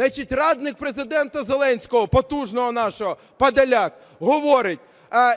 Значить, радник президента Зеленського, потужного нашого, Подоляк, говорить,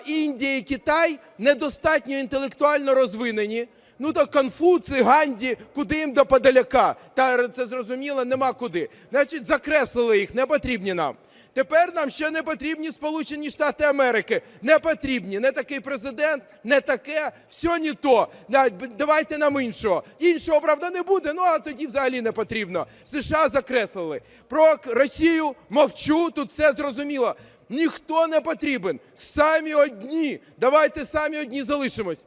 Індія і Китай недостатньо інтелектуально розвинені. Ну то Конфуцій, Ганді, куди їм до Подоляка? Та це зрозуміло, нема куди. Значить, закреслили їх, не потрібні нам. Тепер нам ще не потрібні Сполучені Штати Америки. Не потрібні. Не такий президент, не таке, все не то. Да, Давайте нам іншого. Іншого, правда, не буде, ну а тоді взагалі не потрібно. США закреслили. Про Росію мовчу, тут все зрозуміло. Ніхто не потрібен. Самі одні. Давайте самі одні залишимось.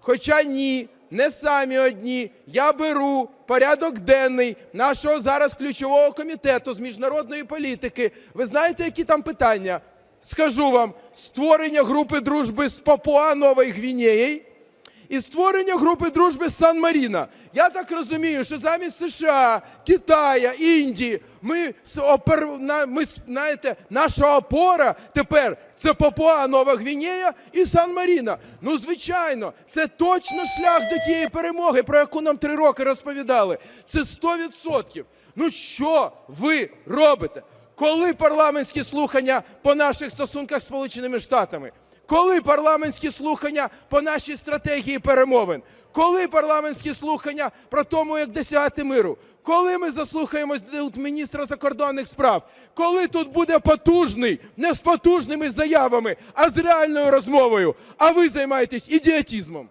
Хоча ні, не самі одні. Я беру порядок денний нашого зараз ключового комітету з міжнародної політики. Ви знаєте, які там питання? Скажу вам: створення групи дружби з Папуа Новою Гвінеєю і створення групи дружби з Сан-Маріно. Я так розумію, що замість США, Китая, Індії, ми, ми знаєте, наша опора тепер це Папуа Нова Гвінея і Сан-Маріно. Ну, звичайно, це точно шлях до тієї перемоги, про яку нам три роки розповідали. Це 100%. Ну що ви робите? Коли парламентські слухання по наших стосунках з Сполученими Штатами? Коли парламентські слухання по нашій стратегії перемовин? Коли парламентські слухання про тому, як досягати миру? Коли ми заслухаємось тут міністра закордонних справ? Коли тут буде потужний, не з потужними заявами, а з реальною розмовою? А ви займаєтесь ідіотизмом.